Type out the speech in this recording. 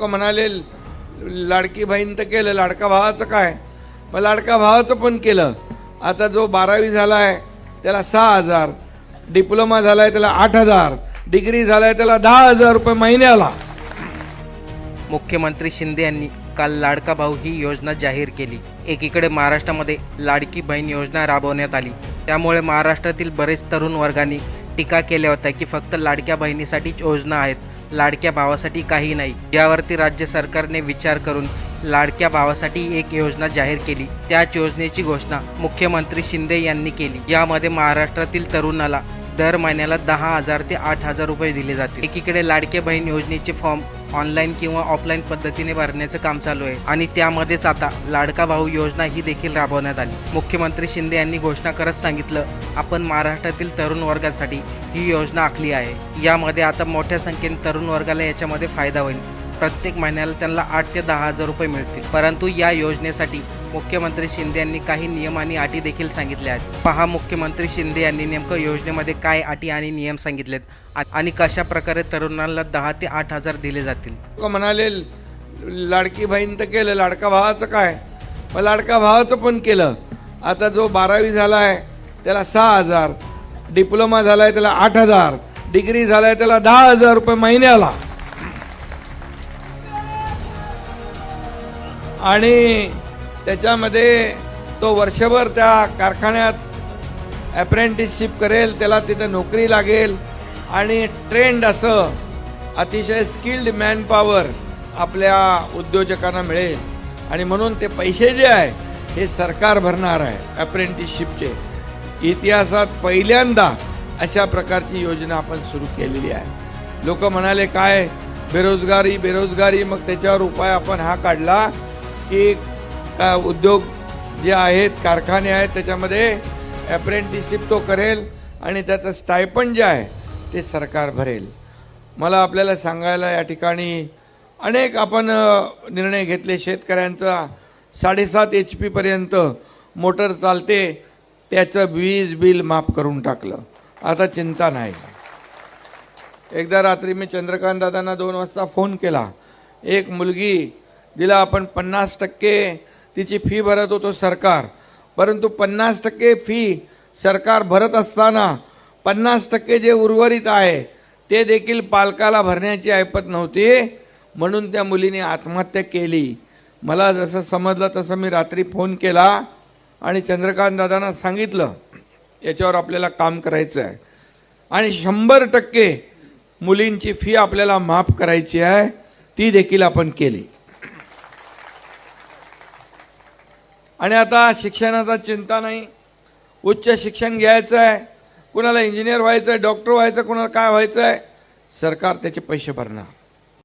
लोक म्हणाले लाडकी बहीण तर केलं लाडका भावाचं काय? मग लाडका भावाचं पण केलं. आता जो बारावी झाला आहे त्याला सहा हजार. डिप्लोमा झाला आहे त्याला आठ हजार. डिग्री झाला आहे त्याला दहा हजार रुपये महिन्याला. मुख्यमंत्री शिंदे यांनी काल लाडका भाऊ ही योजना जाहीर केली. एकीकडे महाराष्ट्रामध्ये लाडकी बहीण योजना राबवण्यात आली. त्यामुळे महाराष्ट्रातील बरेच तरुण वर्गांनी टीका केल्या होत्या की फक्त लाडक्या बहिणीसाठीच योजना आहेत. लाडक्या भावासाठी काही नाही. यावरती राज्य सरकारने विचार करून लाडक्या भावासाठी एक योजना जाहीर केली. त्याच योजनेची घोषणा मुख्यमंत्री शिंदे यांनी केली. यामध्ये महाराष्ट्रातील तरुणाला दर महिन्याला दहा हजार ते आठ हजार रुपये दिले जातील. एकीकडे लाडके बहीण योजनेचे फॉर्म ऑनलाईन किंवा ऑफलाईन पद्धतीने भरण्याचं काम चालू आहे आणि त्यामध्येच आता लाडका भाऊ योजना ही देखील राबवण्यात आली. मुख्यमंत्री शिंदे यांनी घोषणा करत सांगितलं आपण महाराष्ट्रातील तरुण वर्गासाठी ही योजना आखली आहे. यामध्ये आता मोठ्या संख्येने तरुण वर्गाला याच्यामध्ये फायदा होईल. प्रत्येक महिन्याला त्यांना आठ ते दहा हजार रुपये मिळतील. परंतु या योजनेसाठी मुख्यमंत्री शिंदे यांनी काही नियम आणि अटी देखील सांगितल्या आहेत. पहा मुख्यमंत्री शिंदे यांनी नेमकं योजनेमध्ये काय अटी आणि नियम सांगितलेत आणि कशा प्रकारे तरुणांना दहा ते आठ हजार दिले जातील? म्हणाले लाडकी बहीण तर केलं लाडका भावाचं काय? मग लाडका भावाचं पण केलं. आता जो बारावी झाला आहे त्याला सहा हजार. डिप्लोमा झाला आहे त्याला आठ हजार. डिग्री झाला आहे त्याला दहा हजार रुपये महिन्याला. आणि त्याच्यामध्ये तो वर्षभर त्या कारखान्यात अप्रेंटिसशिप करेल त्याला तिथं नोकरी लागेल आणि ट्रेंड असं अतिशय स्किल्ड मॅनपॉवर आपल्या उद्योजकांना मिळेल. आणि म्हणून ते पैसे जे आहे हे सरकार भरणार आहे अप्रेंटिसशिपचे इतिहासात पहिल्यांदा अशा प्रकारची योजना आपण सुरू केलेली आहे. लोक म्हणाले काय? बेरोजगारी बेरोजगारी. मग त्याच्यावर उपाय आपण हा काढला की उद्योग जे आहेत कारखाने आहेत त्याच्यामध्ये अप्रेंटिसशिप तो करेल आणि त्याचं स्टायपन जे आहे ते सरकार भरेल. मला आपल्याला सांगायला या ठिकाणी अनेक आपण निर्णय घेतले. शेतकऱ्यांचा साडेसात एच पीपर्यंत मोटर चालते त्याचं वीज बिल माफ करून टाकलं. आता चिंता नाही. एकदा रात्री मी चंद्रकांत दादांना दोन वाजता फोन केला. एक मुलगी जिला आपण पन्नास टक्के तिची फी भरत होतो सरकार. परंतु पन्नास टक्के फी सरकार भरत असताना पन्नास टक्के जे उर्वरित आहे ते देखील पालकाला भरण्याची ऐपत नव्हती. म्हणून त्या मुलीने आत्महत्या केली. मला जसं समजलं तसं मी रात्री फोन केला आणि चंद्रकांत दादांना सांगितलं याच्यावर आपल्याला काम करायचं आहे. आणि शंभर टक्के मुलींची फी आपल्याला माफ करायची आहे ती देखील आपण केली. आणि आता शिक्षणाचा चिंता नाही. उच्च शिक्षण घ्यायचं आहे कुणाला इंजिनियर व्हायचं आहे डॉक्टर व्हायचं कुणाला काय व्हायचं आहे सरकार त्याचे पैसे भरणार.